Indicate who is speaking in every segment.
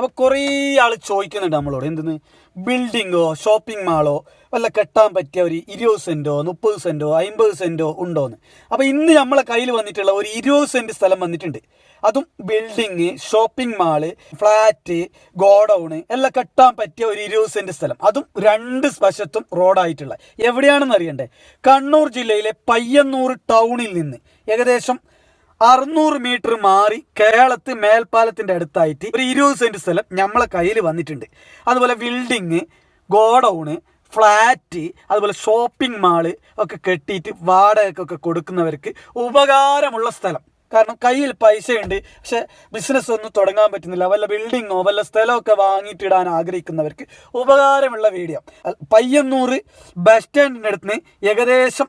Speaker 1: അപ്പോൾ കുറേ ആൾ ചോദിക്കുന്നുണ്ട് നമ്മളോട്. എന്തെന്ന്? ബിൽഡിങ്ങോ ഷോപ്പിംഗ് മാളോ വല്ല കെട്ടാൻ പറ്റിയ ഒരു ഇരുപത് സെന്റോ മുപ്പത് സെന്റോ അമ്പത് സെന്റോ ഉണ്ടോയെന്ന് അപ്പോൾ ഇന്ന് നമ്മളെ കയ്യിൽ വന്നിട്ടുള്ള ഒരു ഇരുപത് സെന്റ് സ്ഥലം വന്നിട്ടുണ്ട്. അതും building shopping mall flat godown എല്ലാം കെട്ടാൻ പറ്റിയ ഒരു ഇരുപത് സെന്റ് സ്ഥലം. അതും രണ്ട് വശത്തും റോഡായിട്ടുള്ള. എവിടെയാണെന്ന് അറിയണ്ടേ? കണ്ണൂർ ജില്ലയിലെ പയ്യന്നൂർ ടൗണിൽ നിന്ന് ഏകദേശം അറുന്നൂറ് മീറ്റർ മാറി കേരളത്ത് മേൽപ്പാലത്തിന്റെ അടുത്തായിട്ട് ഒരു ഇരുപത് സെന്റ് സ്ഥലം നമ്മളെ കയ്യിൽ വന്നിട്ടുണ്ട്. അതുപോലെ ബിൽഡിങ് ഗോഡൗണ് ഫ്ലാറ്റ് അതുപോലെ ഷോപ്പിംഗ് മാൾ ഒക്കെ കെട്ടിയിട്ട് വാടകയ്ക്കൊക്കെ കൊടുക്കുന്നവർക്ക് ഉപകാരമുള്ള സ്ഥലം. കാരണം കയ്യിൽ പൈസയുണ്ട് പക്ഷെ ബിസിനസ് ഒന്നും തുടങ്ങാൻ പറ്റുന്നില്ല. വല്ല ബിൽഡിങ്ങോ വല്ല സ്ഥലമൊക്കെ വാങ്ങിയിട്ടിടാൻ ആഗ്രഹിക്കുന്നവർക്ക് ഉപകാരമുള്ള വീഡിയോ പയ്യന്നൂർ ബസ് സ്റ്റാൻഡിന്റെ അടുത്ത് നിന്ന് ഏകദേശം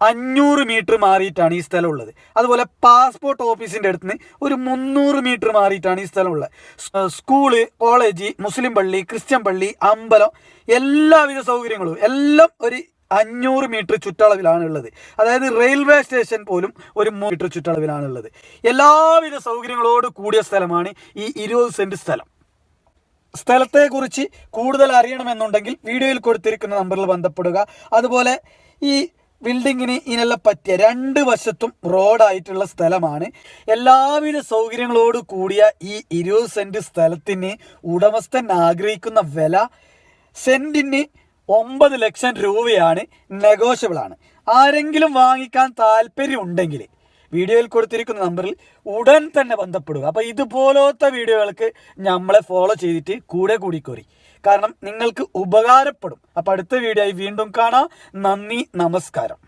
Speaker 1: അഞ്ഞൂറ് മീറ്റർ മാറിയിട്ടാണ് ഈ സ്ഥലം ഉള്ളത് അതുപോലെ പാസ്പോർട്ട് ഓഫീസിന്റെ അടുത്ത് നിന്ന് ഒരു മുന്നൂറ് മീറ്റർ മാറിയിട്ടാണ് ഈ സ്ഥലം ഉള്ളത് സ്കൂൾ കോളേജ് മുസ്ലിം പള്ളി ക്രിസ്ത്യൻ പള്ളി അമ്പലം എല്ലാവിധ സൗകര്യങ്ങളും എല്ലാം ഒരു അഞ്ഞൂറ് മീറ്റർ ചുറ്റളവിലാണ് ഉള്ളത്. അതായത് റെയിൽവേ സ്റ്റേഷൻ പോലും ഒരു മീറ്റർ ചുറ്റളവിലാണ് ഉള്ളത്. എല്ലാവിധ സൗകര്യങ്ങളോട് കൂടിയ സ്ഥലമാണ് ഈ ഇരുപത് സെന്റ് സ്ഥലം. സ്ഥലത്തെക്കുറിച്ച് കൂടുതൽ അറിയണമെന്നുണ്ടെങ്കിൽ വീഡിയോയിൽ കൊടുത്തിരിക്കുന്ന നമ്പറിൽ ബന്ധപ്പെടുക. അതുപോലെ ഈ ബിൽഡിങ്ങിന് ഇതിനെല്ലാം പറ്റിയ രണ്ട് വശത്തും റോഡായിട്ടുള്ള സ്ഥലമാണ്. എല്ലാവിധ സൗകര്യങ്ങളോട് കൂടിയ ഈ ഇരുപത് സെന്റ് സ്ഥലത്തിന് ഉടമസ്ഥൻ ആഗ്രഹിക്കുന്ന വില സെന്റിന് ഒമ്പത് ലക്ഷം രൂപയാണ് നെഗോഷ്യബിളാണ്. ആരെങ്കിലും വാങ്ങിക്കാൻ താല്പര്യമുണ്ടെങ്കിൽ വീഡിയോയിൽ കൊടുത്തിരിക്കുന്ന നമ്പറിൽ ഉടൻ തന്നെ ബന്ധപ്പെടുക. അപ്പോൾ ഇതുപോലത്തെ വീഡിയോകൾക്ക് നമ്മളെ ഫോളോ ചെയ്തിട്ട് കൂടെ കൂടി കൂടിക്കോറി കാരണം നിങ്ങൾക്ക് ഉപകാരപ്പെടും. അപ്പോൾ അടുത്ത വീഡിയോ വീണ്ടും കാണാം. നന്ദി നമസ്കാരം.